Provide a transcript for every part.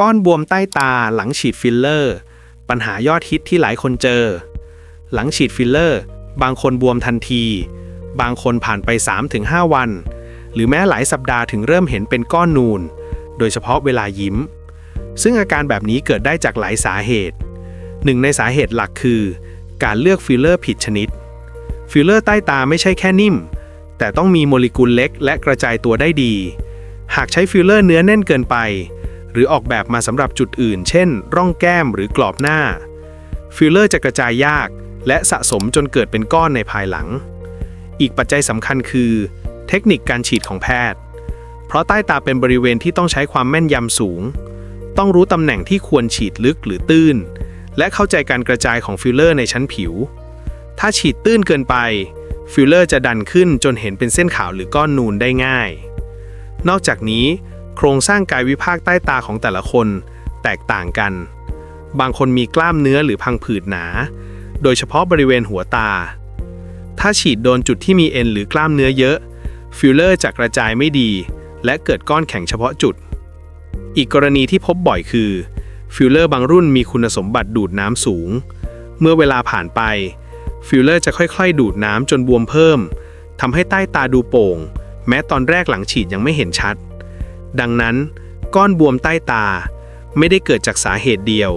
ก้อนบวมใต้ตาหลังฉีดฟิลเลอร์ ปัญหายอดฮิตที่หลายคนเจอ หลังฉีดฟิลเลอร์ บางคนบวมทันที บางคนผ่านไป 3-5 วัน หรือแม้หลายสัปดาห์ถึงเริ่มเห็นเป็นก้อนนูน โดยเฉพาะเวลายิ้ม ซึ่งอาการแบบนี้เกิดได้จากหลายสาเหตุ หนึ่งในสาเหตุหลักคือ การเลือกฟิลเลอร์ผิดชนิด ฟิลเลอร์ใต้ตาไม่ใช่แค่นิ่ม แต่ต้องมีโมเลกุลเล็ก และกระจายตัวได้ดี หากใช้ฟิลเลอร์เนื้อแน่นเกินไป หรือออกแบบมาสำหรับจุดอื่น เช่น ร่องแก้มหรือกรอบหน้า ฟิลเลอร์จะกระจายยาก และสะสมจนเกิดเป็นก้อนในภายหลัง อีกปัจจัยสำคัญคือ เทคนิคการฉีดของแพทย์ เพราะใต้ตาเป็นบริเวณที่ต้องใช้ความแม่นยำสูง ต้องรู้ตำแหน่งที่ควรฉีดลึกหรือตื้น และเข้าใจการกระจายของฟิลเลอร์ในชั้นผิว ถ้าฉีดตื้นเกินไป ฟิลเลอร์จะดันขึ้นจนเห็นเป็นเส้นขาวหรือก้อนนูนได้ง่าย นอกจากนี้ โครงสร้างกายวิภาคใต้ตาของแต่ละคน แตกต่างกัน บางคนมีกล้ามเนื้อหรือพังผืดหนา โดยเฉพาะบริเวณหัวตา ถ้าฉีดโดนจุดที่มีเอ็นหรือกล้ามเนื้อเยอะ ฟิลเลอร์จะกระจายไม่ดี และเกิดก้อนแข็งเฉพาะจุด อีกกรณีที่พบบ่อยคือ ฟิลเลอร์บางรุ่นมีคุณสมบัติดูดน้ำสูง เมื่อเวลาผ่านไป ฟิลเลอร์จะค่อยๆ ดูดน้ำจนบวมเพิ่มทำให้ใต้ตาดูโป่ง แม้ตอนแรกหลังฉีดยังไม่เห็นชัด ดังนั้น ก้อนบวมใต้ตา ไม่ได้เกิดจากสาเหตุเดียว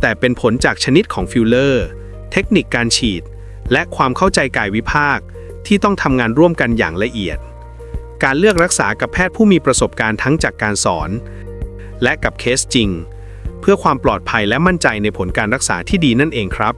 แต่เป็นผลจากชนิดของฟิลเลอร์ เทคนิคการฉีด และความเข้าใจกายวิภาคที่ต้องทำงานร่วมกันอย่างละเอียด การเลือกรักษากับแพทย์ผู้มีประสบการณ์ทั้งจากการสอน และกับเคสจริง เพื่อความปลอดภัยและมั่นใจในผลการรักษาที่ดีนั่นเองครับ